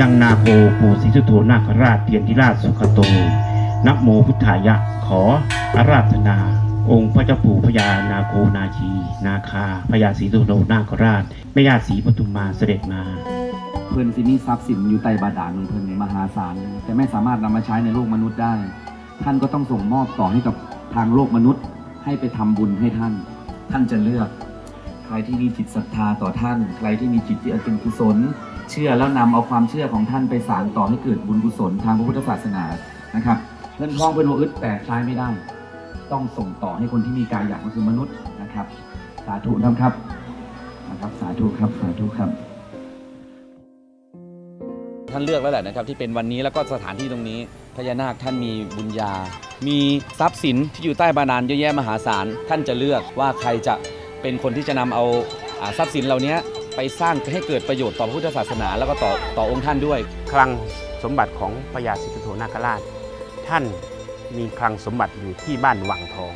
ยังนาโคปู่ศรีสุโธนาคราชเทียนทิราชสุขโตนะโมพุทธายะขออาราธนา องค์พระเจ้าปู่พญานาโคนาคี นาคาพญาศรีสุโธนาคราชแม่ยาศรีปทุมมาเสด็จมา เพื่อนสิมีทรัพย์สินอยู่ใต้บาดาลของเพื่อนมหาศาลแต่ไม่สามารถนำมาใช้ในโลกมนุษย์ได้ ท่านก็ต้องส่งมอบต่อให้กับทางโลกมนุษย์ ให้ไปทำบุญให้ท่าน ท่านจะเลือก ใครที่มีจิตศรัทธาต่อท่าน ใครที่มีจิตที่เป็นกุศล เชื่อแล้วนำเอาความเชื่อของท่านไปสานต่อให้เกิดบุญกุศลทางพระพุทธศาสนานะครับเงินทองเป็นโลอึดแต่ใช้ไม่ได้ ต้องส่งต่อให้คนที่มีกายอยางก็คือมนุษย์นะครับ สาธุนะครับนะครับ สาธุครับสาธุครับ ท่านเลือกแล้วแหละนะครับที่เป็นวันนี้แล้วก็สถานที่ตรงนี้พญานาคท่านมีบุญญา มีทรัพย์สินที่อยู่ใต้บาดาลเยอะแยะมหาศาลท่านจะเลือกว่าใครจะเป็นคนที่จะนำเอาทรัพย์สินเหล่านี้ ไปสร้างให้เกิดประโยชน์ต่อพระพุทธศาสนาแล้วก็ต่อต่อองค์ท่านด้วย คลังสมบัติของพระยาศรีสุโธนาคราช ท่านมีคลังสมบัติอยู่ที่บ้านวังทอง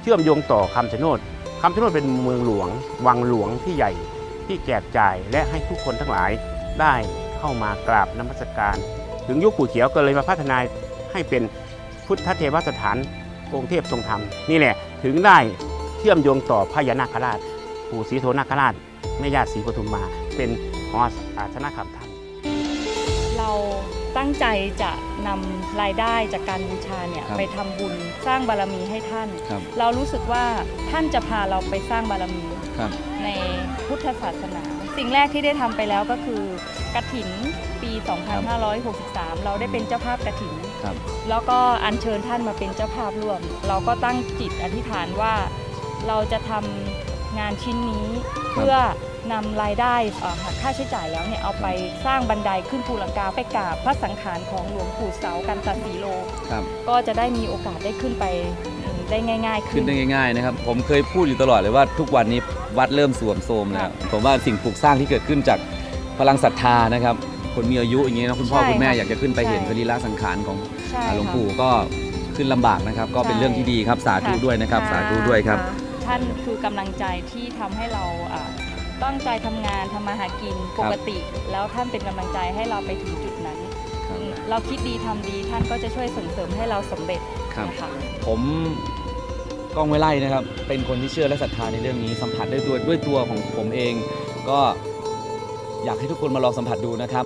เชื่อมโยงต่อคำชะโนดคำชะโนดเป็นเมืองหลวง วังหลวงที่ใหญ่ที่แจกจ่ายและให้ทุกคนทั้งหลายได้เข้ามากราบนมัสการ ถึงยุคปู่เขียวก็เลยมาพัฒนาให้เป็นพุทธเทวสถานองค์เทพทรงธรรมนี่แหละถึงได้เชื่อมโยงต่อพญานาคราชปู่ศรีโธนาคราช แม่ย่าศรีปทุมมา เป็นหออาสนะขับท่านเราตั้งใจจะนำรายได้จากการบูชาเนี่ยครับไปทำบุญสร้างบารมีให้ท่าน ครับ เรารู้สึกว่าท่านจะพาเราไปสร้างบารมี ครับ ในพุทธศาสนา สิ่งแรกที่ได้ทำไปแล้วก็คือกระถินปี 2563 เราได้เป็นเจ้าภาพกระถิน ครับ แล้วก็อัญเชิญท่านมาเป็นเจ้าภาพร่วม เราก็ตั้งจิตอธิษฐานว่าเราจะทำงานชิ้นนี้เพื่อ นำรายได้เอ่อหักค่าใช้จ่ายแล้วเนี่ยเอาไปสร้างบันไดขึ้นภูลังกาไปกราบพระสังขารของหลวงปู่เสากันตสีโลครับก็จะได้มีโอกาสได้ขึ้นไปอืมได้ง่ายๆ ขึ้ขึ้นนได้ง่ายๆนะครับผมเคยพูดอยู่ตลอดเลยว่าทุกวันนี้วัดเริ่มสวมโทรมแล้วผมว่าสิ่งปลูกสร้างที่เกิดขึ้นจากพลังศรัทธานะครับคนมีอายุอย่างนี้นะคุณพ่อใช่คุณแม่ค่ะอยากจะขึ้นไปเห็นใช่สรีระสังขารของใช่อ่าหลวงค่ะปู่ก็ขึ้นลำบากนะครับ ก็เป็นใช่เรื่องที่ดีครับสาธุด้วยนะครับ สาธุด้วยครับะท่านคือกำลังใจที่ทำให้เราอ่า ตั้งใจทำงานทำมาหากินปกติ แล้วท่านเป็นกำลังใจให้เราไปถึงจุดนั้น ครับอืมเราคิดดีทำดีท่านก็จะช่วยส่งเสริมให้เราสำเร็จครับ นะคะ ผมก้องไว้ไล่นะครับ เป็นคนที่เชื่อและศรัทธาในเรื่องนี้สัมผัสได้ด้วยด้วยตัวของผมเอง ก็อยากให้ทุกคนมาลองสัมผัสดูนะครับ